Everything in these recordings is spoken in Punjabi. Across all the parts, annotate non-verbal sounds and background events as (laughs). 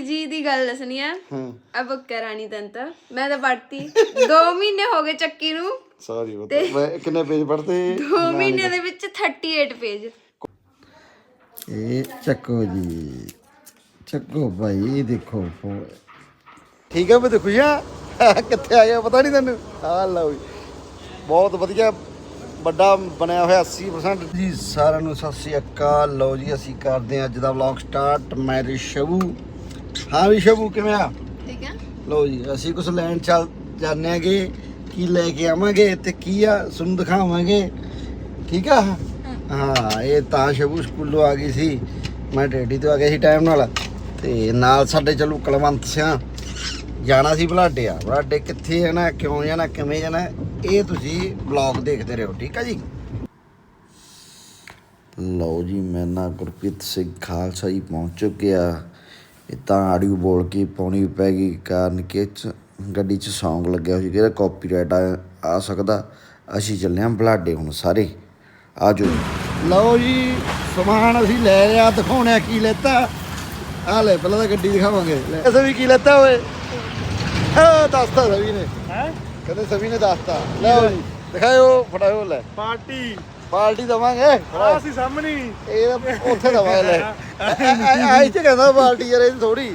ਜੀ ਦੀ ਗੱਲ ਦੱਸਣੀ ਆ। ਹੂੰ। ਆ ਬੁੱਕ ਰਾਣੀ ਤੰਤ ਮੈਂ ਤਾਂ ਪੜਤੀ 2 ਮਹੀਨੇ ਹੋ ਗਏ ਚੱਕੀ ਨੂੰ। ਸੌਰੀ ਬਤਾ ਮੈਂ ਕਿੰਨੇ ਪੇਜ ਪੜਤੇ 2 ਮਹੀਨੇ ਦੇ ਵਿੱਚ 38 ਪੇਜ ਇਹ ਚੱਕੋ ਜੀ। ਚੱਕੋ ਭਾਈ ਇਹ ਦੇਖੋ। ਫੋ- ਠੀਕ ਹੈ ਮੈਂ ਦੇਖੋ ਯਾ ਕਿੱਥੇ ਆ ਗਿਆ ਪਤਾ ਨਹੀਂ ਤੈਨੂੰ? ਆ ਲਓ ਜੀ। ਬਹੁਤ ਵਧੀਆ ਵੱਡਾ ਬਣਿਆ ਹੋਇਆ 80% ਜੀ ਸਾਰਿਆਂ ਨੂੰ ਸਤਿ ਸ੍ਰੀ ਅਕਾਲ। ਲਓ ਜੀ ਅਸੀਂ ਕਰਦੇ ਹਾਂ ਅੱਜ ਦਾ ਵਲੌਗ ਸਟਾਰਟ ਮੈਂ ਰਿਸ਼ਵੂ ਹਾਂ ਰਿਸ਼ਵੂ ਕਿਵੇਂ ਆ? ਠੀਕ ਹੈ ਲਓ ਜੀ ਅਸੀਂ ਕੁਝ ਲੈਣ ਚੱਲ ਜਾਂਦੇ ਆਂਗੇ ਕੀ ਲੈ ਕੇ ਆਵਾਂਗੇ ਤੇ ਕੀ ਆ ਤੁਹਾਨੂੰ ਦਿਖਾਵਾਂਗੇ। ਠੀਕ ਆ? ਹਾਂ। ਇਹ ਤਾਂ ਸ਼ਬੂ ਸਕੂਲੋਂ ਆ ਗਈ ਸੀ ਮੈਂ ਡੈਡੀ ਤੋਂ ਆ ਗਿਆ ਸੀ ਟਾਈਮ ਨਾਲ ਤੇ ਨਾਲ ਸਾਡੇ ਚਲੋ ਕਲਵੰਤ ਸਿਆ। ਜਾਣਾ ਸੀ ਬਲਾਡੇ ਆ। ਬਲਾਡੇ ਕਿੱਥੇ ਜਾਣਾ ਕਿਉਂ ਜਾਣਾ ਕਿਵੇਂ ਜਾਣਾ ਇਹ ਤੁਸੀਂ ਬਲੌਗ ਦੇਖਦੇ ਰਹੋ ਠੀਕ ਆ ਜੀ? ਲਓ ਜੀ ਮੈਂ ਨਾ ਗੁਰਪ੍ਰੀਤ ਸਿੰਘ ਖਾਲਸਾ ਜੀ ਪਹੁੰਚ ਚੁੱਕਿਆ। ਇਹ ਤਾਂ ਆਡੀਓ ਬੋਲ ਕੇ ਪਾਉਣੀ ਪੈ ਗਈ ਕਾਰਨ ਕਿ ਗੱਡੀ 'ਚ Song ਲੱਗਿਆ ਹੋਇਆ ਕਿ ਕਾਪੀਰਾਈਟ ਆ ਆ ਸਕਦਾ। ਅਸੀਂ ਚੱਲੇ ਹਾਂ ਬਲਾਡੇ ਹੁਣ ਸਾਰੇ। ਆਜੋ ਲਓ ਜੀ ਸਮਾਨ ਅਸੀਂ ਲੈ ਲਿਆ ਦਿਖਾਉਣਾ ਕੀ ਲੈਤਾ। ਆ ਲੈ ਪਹਿਲਾਂ ਤਾਂ ਗੱਡੀ ਦਿਖਾਵਾਂਗੇ। ਐਸੇ ਵੀ ਕੀ ਲੈਤਾ ਓਏ? ਹਾਂ ਦੱਸਤਾ ਸਭੀ ਨੇ। ਹੈ? ਕਹਿੰਦੇ ਸਭੀ ਨੇ ਦੱਸਤਾ। ਲਓ ਜੀ ਦਿਖਾਓ ਫੜਾਓ ਲੈ। ਪਾਰਟੀ। ਪਾਰਟੀ ਦਵਾਂਗੇ। ਆ ਸੀ ਸਾਹਮਣੇ ਹੀ। ਇਹ ਤਾਂ ਉੱਥੇ ਦਵਾਂਗੇ ਲੈ। ਆਈ ਚ ਕਹਿੰਦਾ ਪਾਰਟੀ ਯਾਰ ਇਹ ਥੋੜੀ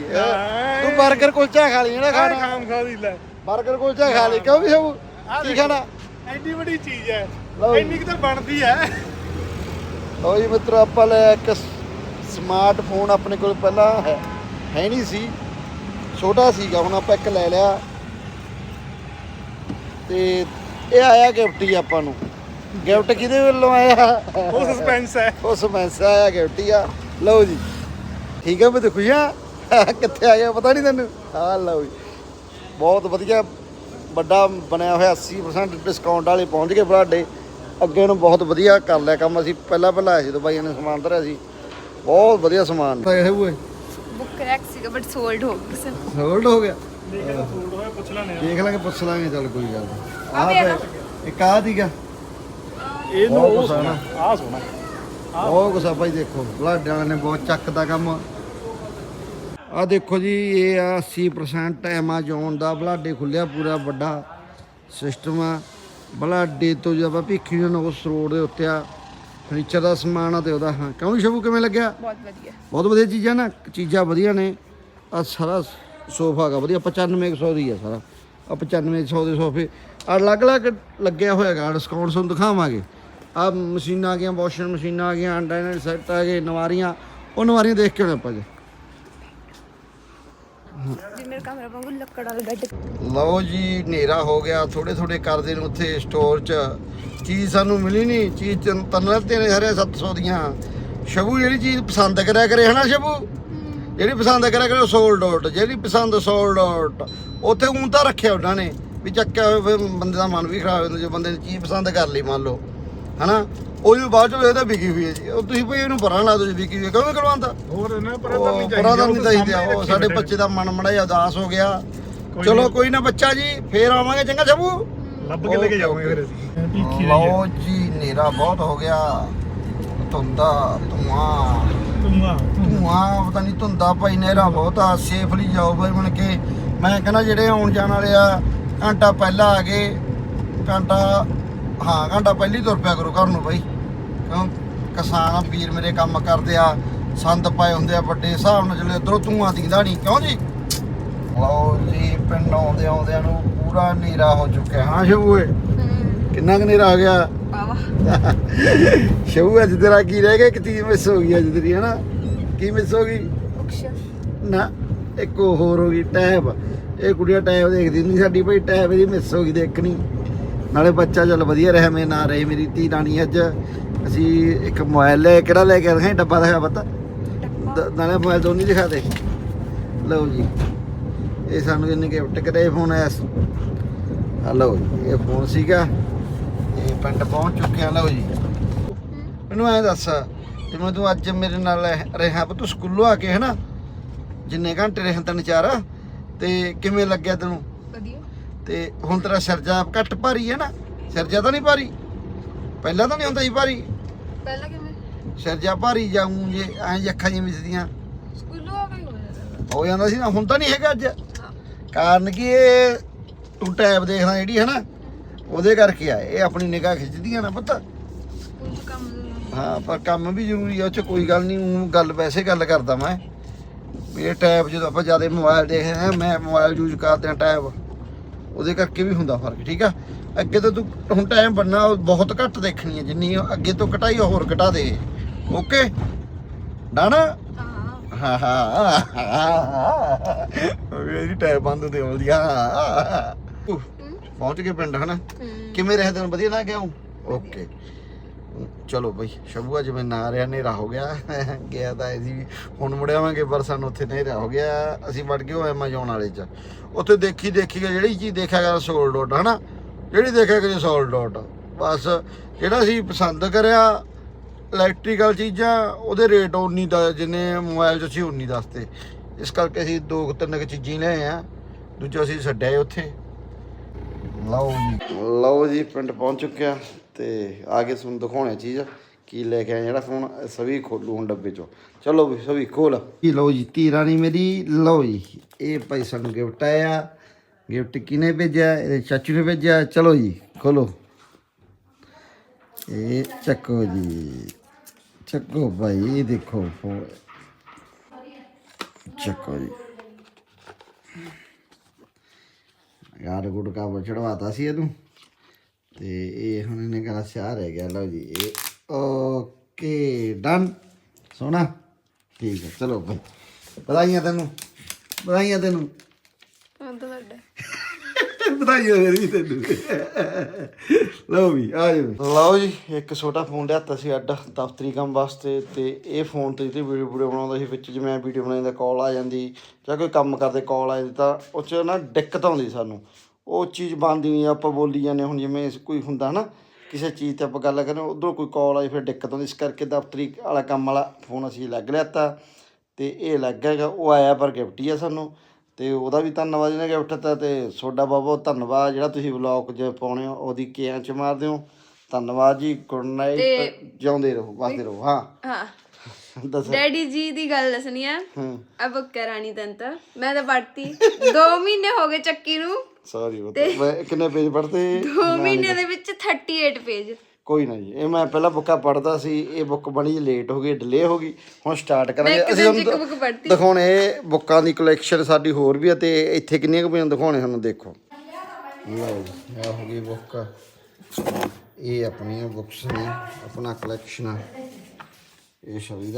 ਤੂੰ 버ਗਰ ਕੁਲਚਾ ਖਾ ਲਈ ਜਿਹੜਾ ਆਹ ਖਾਣਾ। ਖਾਮ ਖਾ ਦੀ ਲੈ। 버ਗਰ ਕੁਲਚਾ ਖਾ ਲਈ ਕਿਉਂ ਵੀ ਸਭ ਆਹ ਕੀ ਦੇਖੋ। ਖਾਣਾ? ਐਡੀ ਵੱਡੀ ਚੀਜ਼ ਹੈ। ਲਓ ਜੀ। ਇੰਨੀ ਕਿ ਤਾਂ ਬਣਦੀ ਹੈ। ਲਓ ਜੀ ਮਿੱਤਰੋ ਆਪਾਂ ਲੈ ਇੱਕ ਸਮਾਰਟਫੋਨ ਆਪਣੇ ਕੋਲ ਪਹਿਲਾਂ ਹੈ ਹੈ ਨਹੀਂ ਸੀ। ਛੋਟਾ ਸੀਗਾ ਹੁਣ ਆਪਾਂ ਇੱਕ ਲੈ ਲਿਆ। ਤੇ ਇਹ ਆਇਆ ਗਿਫਟ ਹੀ ਆਪਾਂ ਨੂੰ। ਗਿਫਟ ਕਿਹਦੇ ਵੱਲੋਂ ਆਇਆ? ਉਹ ਸਸਪੈਂਸ ਹੈ। ਉਹ ਸਮੈਂਸ ਆਇਆ ਗਿਫਟ ਹੀ ਆ। ਲਓ ਜੀ। ਠੀਕ ਹੈ ਮੈਂ ਤੇ ਖੁਸ਼ੀਆਂ ਕਿੱਥੇ ਆ ਗਿਆ ਪਤਾ ਨਹੀਂ ਤੈਨੂੰ? ਆ ਲਓ ਜੀ। ਬਹੁਤ ਵਧੀਆ ਵੱਡਾ ਬਣਿਆ ਹੋਇਆ 80% ਡਿਸਕਾਊਂਟ ਵਾਲੇ ਪਹੁੰਚ ਗਏ ਬਲਾਡੇ ਅੱਗੇ ਨੂੰ ਬਹੁਤ ਵਧੀਆ ਕਰ ਲਿਆ ਕੰਮ ਅਸੀਂ। ਪਹਿਲਾਂ ਪਹਿਲਾਂ ਆਏ ਸੀ ਤਾਂ ਬਾਈਆਂ ਨੇ ਸਮਾਨ ਧਰਿਆ ਸੀ। ਬਹੁਤ ਵਧੀਆ ਸਮਾਨ। ਇਹ ਹੋਏ। ਬੁੱਕ ਰੈਕ ਸੀਗਾ ਬਟ ਸੋਲਡ ਹੋ ਗਿਆ ਸੀ। ਸੋਲਡ ਹੋ ਗਿਆ? ਦੇਖ ਲਾਂਗੇ ਪੁੱਛ ਲਾਂਗੇ ਚੱਲ ਕੋਈ ਗੱਲ ਆ ਆਹ? ਇੱਕ ਆਹ ਦੀਗਾ ਇਹ ਬਹੁਤ ਕੁਛ ਆ ਸੋਣਾ ਬਹੁਤ ਭਾਈ ਦੇਖੋ ਬਲਾਡੇ ਵਾਲਿਆਂ ਨੇ ਬਹੁਤ ਚੱਕਦਾ ਕੰਮ। ਆ ਦੇਖੋ ਜੀ ਇਹ ਆ 80% ਐਮਾਜ਼ੋਨ ਦਾ ਬਲਾਡੇ ਖੁੱਲਿਆ ਪੂਰਾ ਵੱਡਾ ਸਿਸਟਮ ਆ। ਬਲਾਡੇ ਤੋਂ ਜਦੋਂ ਆਪਾਂ ਭਿੱਖੀ ਨੂੰ ਉਸ ਰੋਡ ਦੇ ਉੱਤੇ ਆ ਫਰਨੀਚਰ ਦਾ ਸਮਾਨ ਆ ਤੇ ਉਹਦਾ ਹਾਂ। ਕਿਉਂ ਸ਼ਬੂ ਕਿਵੇਂ ਲੱਗਿਆ? ਬਹੁਤ ਵਧੀਆ। ਬਹੁਤ ਵਧੀਆ ਚੀਜ਼ਾਂ ਨਾ ਚੀਜ਼ਾਂ ਵਧੀਆ ਨੇ। ਆ ਸਾਰਾ ਸੋਫਾ ਹੈਗਾ ਵਧੀਆ 9500 ਦੀ ਆ ਸਾਰਾ। ਆ 9500 ਦੇ ਸੋਫੇ। ਆ ਅਲੱਗ-ਅਲੱਗ ਲੱਗਿਆ ਹੋਇਆ ਹੈਗਾ ਡਿਸਕਾਊਂਟ ਤੁਹਾਨੂੰ ਦਿਖਾਵਾਂਗੇ। ਆ ਮਸ਼ੀਨਾਂ ਆ ਗਈਆਂ ਵਾਸ਼ਿੰਗ ਮਸ਼ੀਨਾਂ ਆ ਗਈਆਂ ਡਾਈਨਰ ਸੈੱਟ ਆ ਗਏ ਨਵਾਰੀਆਂ ਉਹ ਨਵਾਰੀਆਂ ਦੇਖ ਕੇ ਆਉਣੇ ਆਪਾਂ ਜੀ। ਜੀ ਮੇਰੇ ਕਮਰਾ ਵਾਂਗੂ ਲੱਕੜ ਵਾਲਾ ਬੈੱਡ। ਲਓ ਜੀ ਹਨੇਰਾ ਹੋ ਗਿਆ ਥੋੜੇ ਥੋੜੇ ਕਰਦੇ ਨੂੰ ਉੱਥੇ ਸਟੋਰ 'ਚ। ਚੀਜ਼ ਸਾਨੂੰ ਮਿਲੀ ਨਹੀਂ ਚੀਜ਼ ਤਿੰਨ ਤਿੰਨ ਰੱਤੇ ਨੇ ਹਰੇ 700 ਦੀਆਂ। ਸ਼ਬੂ ਜਿਹੜੀ ਚੀਜ਼ ਪਸੰਦ ਕਰਿਆ ਕਰੇ ਹਨਾ ਸ਼ਬੂ? ਜਿਹੜੀ ਪਸੰਦ ਕਰਿਆ ਕਰੇ ਸੋਲਡ ਆਊਟ ਜਿਹੜੀ ਪਸੰਦ ਸੋਲਡ ਆਊਟ ਉੱਥੇ ਊਂ ਤਾਂ ਰੱਖਿਆ ਉਹਨਾਂ ਨੇ ਵੀ ਚੱਕਿਆ ਫਿਰ ਬੰਦੇ ਦਾ ਮਨ ਵੀ ਖਰਾਬ ਹੋ ਜਾਂਦਾ ਜੇ ਬੰਦੇ ਨੇ ਚੀਜ਼ ਪਸੰਦ ਕਰ ਲਈ ਮੰਨ ਲਓ। ਹਨਾ? ਉਹ ਵੀ ਬਾਅਦ ਚ ਵੇਖਦਾ ਵਿਕੀ ਹੋਈ ਹੈ ਜੀ। ਉਹ ਤੁਸੀਂ ਭਈ ਇਹਨੂੰ ਪਰਾਂ ਲਾ ਦਿਓ ਜੀ ਵਿਕੀ ਹੋਈ ਹੈ। ਕਿਉਂ ਕਰਵਾਉਂਦਾ? ਹੋਰ ਇਹਨਾਂ ਪਰ ਤਾਂ ਨਹੀਂ ਪਰਾਂ ਦਾ ਨਹੀਂ ਚਾਹੀਦਾ ਚਾਹੀਦਾ ਉਹ ਸਾਡੇ ਬੱਚੇ ਦਾ ਮਨ ਮੜਾ ਜਿਹਾ ਉਦਾਸ ਹੋ ਗਿਆ। ਕੋਈ ਚਲੋ ਨਹੀਂ। ਕੋਈ ਨਾ ਬੱਚਾ ਜੀ ਫੇਰ ਆਵਾਂਗੇ। ਚੰਗਾ ਜਬੂ ਲੱਭ ਕੇ ਲੈ ਕੇ ਜਾਵਾਂਗੇ ਫਿਰ ਅਸੀਂ। ਭੀਖੀ ਲਓ ਜੀ ਹਨੇਰਾ ਬਹੁਤ ਹੋ ਗਿਆ। ਧੁੰਦਾ ਧੂਆਂ। ਤੁਮਾ ਧੂਆਂ ਪਤਾ ਨਹੀਂ ਧੁੰਦਾ ਭਾਈ ਹਨੇਰਾ ਬਹੁਤ ਆ। ਸੇਫਲੀ ਜਾਓ ਭਾਈ ਬਣ ਕੇ। ਮੈਂ ਕਹਿੰਦਾ ਜਿਹੜੇ ਆਉਣ ਜਾਣ ਵਾਲੇ ਆ ਘੰਟਾ ਪਹਿਲਾਂ ਆ ਗਏ। ਘੰਟਾ ਹਾਂ ਘੰਟਾ ਪਹਿਲੀ ਤੁਰ ਪਿਆ ਕਰੋ ਘਰ ਨੂੰ ਭਾਈ ਕਿਉਂ? ਕਿਸਾਨ ਵੀਰ ਮੇਰੇ ਕੰਮ ਕਰਦੇ ਆ ਸੰਦ ਪਾਏ ਹੁੰਦੇ ਆ ਵੱਡੇ ਹਿਸਾਬ ਨਾਲ ਜਿਹੜੇ ਇਧਰੋਂ ਧੂਆਂ ਦਿਖਦਾ ਨਹੀਂ ਕਿਉਂ ਜੀ? ਲਓ ਜੀ ਪਿੰਡ ਆਉਂਦੇ ਆਉਂਦਿਆਂ ਨੂੰ ਪੂਰਾ ਹਨੇਰਾ ਹੋ ਚੁੱਕਿਆ। ਹਾਂ ਸ਼ਬੂਏ ਕਿੰਨਾ ਕੁ ਹਨੇਰਾ ਹੋ ਗਿਆ? (laughs) ਸ਼ਬੂ ਅੱਜ ਤੇਰਾ ਕੀ ਰਹਿ ਗਿਆ? ਇੱਕ ਚੀਜ਼ ਮਿਸ ਹੋ ਗਈ ਅੱਜ ਤੇਰੀ ਹਨਾ? ਕੀ ਮਿਸ ਹੋ ਗਈ? ਨਾ ਇੱਕ ਹੋਰ ਹੋ ਗਈ ਟੈਬ। ਇਹ ਕੁੜੀਆਂ ਟੈਬ ਦੇਖਦੀ ਨਹੀਂ ਸਾਡੀ ਭਾਈ ਟੈਬ ਇਹਦੀ ਮਿਸ ਹੋ ਗਈ ਦੇਖਣੀ। ਨਾਲੇ ਬੱਚਾ ਚੱਲ ਵਧੀਆ ਰਿਹਾ ਮੇਰੇ ਨਾਲ ਰਹੇ ਮੇਰੀ ਧੀ ਰਾਣੀ ਅੱਜ। ਅਸੀਂ ਇੱਕ ਮੋਬਾਈਲ ਲੈ ਕਿਹੜਾ ਲੈ ਕੇ ਆਏ? ਡੱਬਾ ਦਿਖਾ ਪਤਾ। ਦ- ਨਾਲੇ ਮੋਬਾਈਲ ਦੋਨੀ ਦਿਖਾ ਦੇ ਲਓ ਜੀ। ਇਹ ਸਾਨੂੰ ਇਹਨੇ ਗਿਫਟ ਕਰਿਆ ਫੋਨ ਆਇਆ ਸੀ ਆਹ ਲਓ ਇਹ ਫੋਨ ਸੀਗਾ। ਇਹ ਪਿੰਡ ਪਹੁੰਚ ਚੁੱਕੇ ਆ ਲਓ ਜੀ। ਮੈਨੂੰ ਐਂ ਦੱਸ ਜਿਵੇਂ ਤੂੰ ਅੱਜ ਮੇਰੇ ਨਾਲ ਰਹਿ- ਤੂੰ ਸਕੂਲੋਂ ਆ ਕੇ ਹਨਾ? ਜਿੰਨੇ ਘੰਟੇ ਰਹੇ ਤਿੰਨ ਚਾਰ ਤੇ ਕਿਵੇਂ ਲੱਗਿਆ ਤੈਨੂੰ? ਤੇ ਹੁਣ ਤੇਰਾ ਸਿਰਜਾ ਘੱਟ ਭਾਰੀ ਹੈ ਨਾ? ਸਿਰਜਾ ਤਾਂ ਨਹੀਂ ਭਾਰੀ? ਪਹਿਲਾਂ ਤਾਂ ਨਹੀਂ ਹੁੰਦਾ ਸੀ ਭਾਰੀ? ਪਹਿਲਾਂ ਕਿਵੇਂ? ਸਿਰਜਾ ਭਾਰੀ ਜਾਊਂ ਜੇ ਐਂ ਅੱਖਾਂ ਜਿਹੀਆਂ ਮਿਸਦੀਆਂ ਸਕੂਲੋਂ ਆ ਕੇ ਹੋ ਜਾਂਦਾ ਸੀ ਨਾ ਹੁਣ ਤਾਂ ਨਹੀਂ ਹੈਗਾ ਅੱਜ। ਕਾਰਨ ਕੀ ਇਹ ਤੂੰ ਟੈਬ ਦੇਖਦਾ ਜਿਹੜੀ ਹੈ ਨਾ ਉਹਦੇ ਕਰਕੇ ਆ ਇਹ ਆਪਣੀ ਨਿਗਾਹ ਖਿੱਚਦੀਆਂ ਨਾ ਪਤਾ। ਹਾਂ ਪਰ ਕੰਮ ਵੀ ਜ਼ਰੂਰੀ ਆ ਉਹ ਚ ਕੋਈ ਗੱਲ ਨਹੀਂ ਉਹ ਗੱਲ ਵੈਸੇ ਗੱਲ ਕਰਦਾ ਮੈਂ। ਇਹ ਟੈਬ ਜਦੋਂ ਆਪਾਂ ਜ਼ਿਆਦਾ ਮੋਬਾਈਲ ਦੇਖਦੇ ਹਾਂ ਮੈਂ ਮੋਬਾਈਲ ਯੂਜ਼ ਕਰਦੇ ਹਾਂ ਟੈਬ। ਉਹਦੇ ਕਰਕੇ ਵੀ ਹੁੰਦਾ ਫ਼ਰਕ ਠੀਕ ਆ? ਅੱਗੇ ਤੋਂ ਤੂੰ ਹੁਣ ਟਾਈਮ ਬੰਨਾ ਉਹ ਬਹੁਤ ਘੱਟ ਦੇਖਣੀ ਹੈ ਜਿੰਨੀ ਉਹ ਅੱਗੇ ਤੋਂ ਘਟਾਈ ਹੋਰ ਘਟਾ ਦੇ। ਓਕੇ ਡਨ ਹਾਂ। ਹਾਂ ਹਾਂ। ਮੇਰੀ ਟੈਬ ਬੰਦ ਤੇ ਆਉਂਦੀ ਆ ਪਹੁੰਚ ਗਏ ਪਿੰਡ ਹਨਾ? ਕਿਵੇਂ ਰਹੇ ਤੈਨੂੰ ਵਧੀਆ ਨਾ ਕਿਉਂ ਓਕੇ ਚਲੋ ਬਈ ਸ਼ਬੂ ਜਿਵੇਂ ਨਾ ਰਿਹਾ, ਹਨੇਰਾ ਹੋ ਗਿਆ। ਗਿਆ ਤਾਂ ਅਸੀਂ ਵੀ। ਹੁਣ ਮੁੜਿਆਵਾਂਗੇ ਪਰ ਸਾਨੂੰ ਉੱਥੇ ਹਨੇਰਾ ਹੋ ਗਿਆ। ਅਸੀਂ ਵੜ ਗਏ ਉਹ ਐਮਾਜ਼ੋਨ ਵਾਲੇ ਚ। ਉੱਥੇ ਦੇਖੀ ਦੇਖੀ ਗਏ ਜਿਹੜੀ ਚੀਜ਼ ਦੇਖਿਆ ਗਿਆ ਸੋਲ ਡੋਟ ਹਨਾ? ਜਿਹੜੀ ਦੇਖਿਆ ਗਿਆ ਸੋਲ ਡੋਟ ਬਸ, ਜਿਹੜਾ ਅਸੀਂ ਪਸੰਦ ਕਰਿਆ ਇਲੈਕਟ੍ਰੀਕਲ ਚੀਜ਼ਾਂ, ਉਹਦੇ ਰੇਟ ਉਨੀ ਦਾ, ਜਿੰਨੇ ਮੋਬਾਈਲ 'ਚ ਸੀ ਉਨੀ ਦੱਸਤੇ। ਇਸ ਕਰਕੇ ਅਸੀਂ ਦੋ ਕੁ, ਤਿੰਨ ਕੁ ਚੀਜ਼ਾਂ ਹੀ ਲਏ ਆ। ਦੂਜਾ ਅਸੀਂ ਛੱਡਿਆ ਉੱਥੇ। ਲਓ ਜੀ। ਲਓ ਜੀ, ਪਿੰਡ ਪਹੁੰਚ ਚੁੱਕਿਆ। ਤੇ ਆ ਕੇ ਤੁਹਾਨੂੰ ਦਿਖਾਉਣਾ ਚੀਜ਼, ਕੀ ਲੈ ਕੇ ਆਇਆ ਜਿਹੜਾ ਫੋਨ ਸਵੀ ਖੋਲੂ ਹੁਣ ਡੱਬੇ ਚੋਂ। ਚਲੋ ਵੀ ਸਭੀ ਖੋਲ। ਕੀ ਲਓ ਜੀ, ਧੀ ਰਾਣੀ ਮੇਰੀ, ਲਓ ਜੀ, ਇਹ ਭਾਈ ਸਾਨੂੰ ਗਿਫਟ ਆਇਆ। ਗਿਫਟ ਕਿਨੇ ਭੇਜਿਆ? ਇਹਦੇ ਚਾਚੂ ਨੇ ਭੇਜਿਆ। ਚਲੋ ਜੀ, ਖੋਲੋ। ਇਹ ਚੱਕੋ ਜੀ, ਚੱਕੋ ਭਾਈ, ਇਹ ਦੇਖੋ ਫੋਨ ਚੱਕੋ ਜੀ। ਯਾਰ ਗੁੱਡ ਕਾ ਚੜਵਾਤਾ ਸੀ ਇਹਨੂੰ। ਤੇ ਇਹ ਹੁਣ ਇਹਨੇ ਕਰਾ ਸਿਆ ਰਹਿ ਗਿਆ ਲਓ ਜੀ ਇਹ ਓਕੇ ਡਨ। ਸੋਨਾ ਠੀਕ ਹੈ ਚਲੋ ਭਾਈ ਵਧਾਈਆਂ ਤੈਨੂੰ ਵਧਾਈਆਂ ਤੈਨੂੰ। ਵਧਾਈਆਂ ਮੇਰੀ ਤੈਨੂੰ। ਲਓ ਵੀ ਆ ਲਓ ਜੀ ਇੱਕ ਛੋਟਾ ਫੋਨ ਲਿਆਤਾ ਸੀ ਅੱਡ ਦਫ਼ਤਰੀ ਕੰਮ ਵਾਸਤੇ ਤੇ ਇਹ ਫੋਨ ਤੇ ਜਿਹੜੀ ਵੀਡੀਓ ਵੀਡੀਓ ਬਣਾਉਂਦਾ ਸੀ ਵਿੱਚ ਜਿਵੇਂ ਵੀਡੀਓ ਬਣਾਉਂਦਾ ਕਾਲ ਆ ਜਾਂਦੀ ਜਾਂ ਕੋਈ ਕੰਮ ਕਰਦੇ ਕਾਲ ਆ ਜਾਂਦੀ ਤਾਂ ਉਹ 'ਚ ਨਾ ਦਿੱਕਤ ਆਉਂਦੀ ਸਾਨੂੰ। ਉਹ ਚੀਜ਼ ਬਣਦੀ ਨਹੀਂ ਆਪਾਂ ਬੋਲੀ ਜਾਂਦੇ ਹੁਣ ਜਿਵੇਂ ਕੋਈ ਹੁੰਦਾ ਨਾ ਕਿਸੇ ਚੀਜ਼ ਤੇ ਆਪਾਂ ਗੱਲ ਕਰਦੇ ਉਧਰੋਂ ਕੋਈ ਕਾਲ ਆਈ ਫਿਰ ਦਿੱਕਤ ਆਉਂਦੀ ਇਸ ਕਰਕੇ ਦਫ਼ਤਰੀ ਵਾਲਾ ਕੰਮ ਵਾਲਾ ਫੋਨ ਅਸੀਂ ਲੱਗ ਲਿਆਤਾ ਤੇ ਇਹ ਲੱਗ ਹੈਗਾ ਉਹ ਆਇਆ ਪਰ ਗਿਫਟ ਹੀ ਆ ਸਾਨੂੰ ਤੇ ਉਹਦਾ ਵੀ ਧੰਨਵਾਦ ਜਿਹਨੇ ਗਿਫਟ ਦਿੱਤਾ ਤੇ ਤੁਹਾਡਾ ਬਹੁਤ ਬਹੁਤ ਧੰਨਵਾਦ ਜਿਹੜਾ ਤੁਸੀਂ ਵਲੌਗ ਜੇ ਪਾਉਣੇ ਹੋ ਉਹਦੀ ਕੇਆਂ ਚ ਮਾਰਦੇ ਹੋ ਧੰਨਵਾਦ ਜੀ ਗੁੱਡ ਨਾਈਟ ਜਿਉਂਦੇ ਰਹੋ ਵਸਦੇ ਰਹੋ ਹਾਂ। ਹਾਂ। ਦੱਸ। ਡੈਡੀ ਜੀ ਦੀ ਗੱਲ ਦੱਸਣੀ ਆ। ਹੂੰ। ਅਬ ਕਰਾਣੀ ਤੰਤ ਮੈਂ ਤਾਂ ਪੜਤੀ 2 ਮਹੀਨੇ ਹੋ ਗਏ ਚੱਕੀ ਨੂੰ। ਸੌਰੀ ਮੈਂ ਕਿੰਨੇ ਪੇਜ ਪੜ੍ਹਤੇ? 2 ਮਹੀਨੇ ਦੇ ਵਿੱਚ 38 ਪੇਜ ਕੋਈ ਨਾ ਜੀ ਇਹ ਮੈਂ ਪਹਿਲਾਂ ਬੁੱਕਾਂ ਪੜਦਾ ਸੀ ਇਹ ਬੁੱਕ ਬਣੀ ਲੇਟ ਹੋ ਗਈ ਡਿਲੇ ਹੋ ਗਈ ਹੁਣ ਸਟਾਰਟ ਕਰਾਂਗੇ। ਅਸੀਂ ਤੁਹਾਨੂੰ ਦਿਖਾਉਣੇ ਬੁੱਕਾਂ ਦੀ ਕਲੈਕਸ਼ਨ ਸਾਡੀ ਹੋਰ ਵੀ ਆ ਤੇ ਇੱਥੇ ਕਿੰਨੀਆਂ ਕੁ ਪਈਆਂ ਦਿਖਾਉਣੇ ਸਾਨੂੰ ਦੇਖੋ। ਲਓ ਇਹ ਹੋ ਗਈ ਬੁੱਕ। ਇਹ ਆਪਣੀਆਂ ਬੁੱਕਸ ਨੇ ਆਪਣਾ ਕਲੈਕਸ਼ਨ ਆ। ਇਹ ਸ਼ਬੀ ਦਾ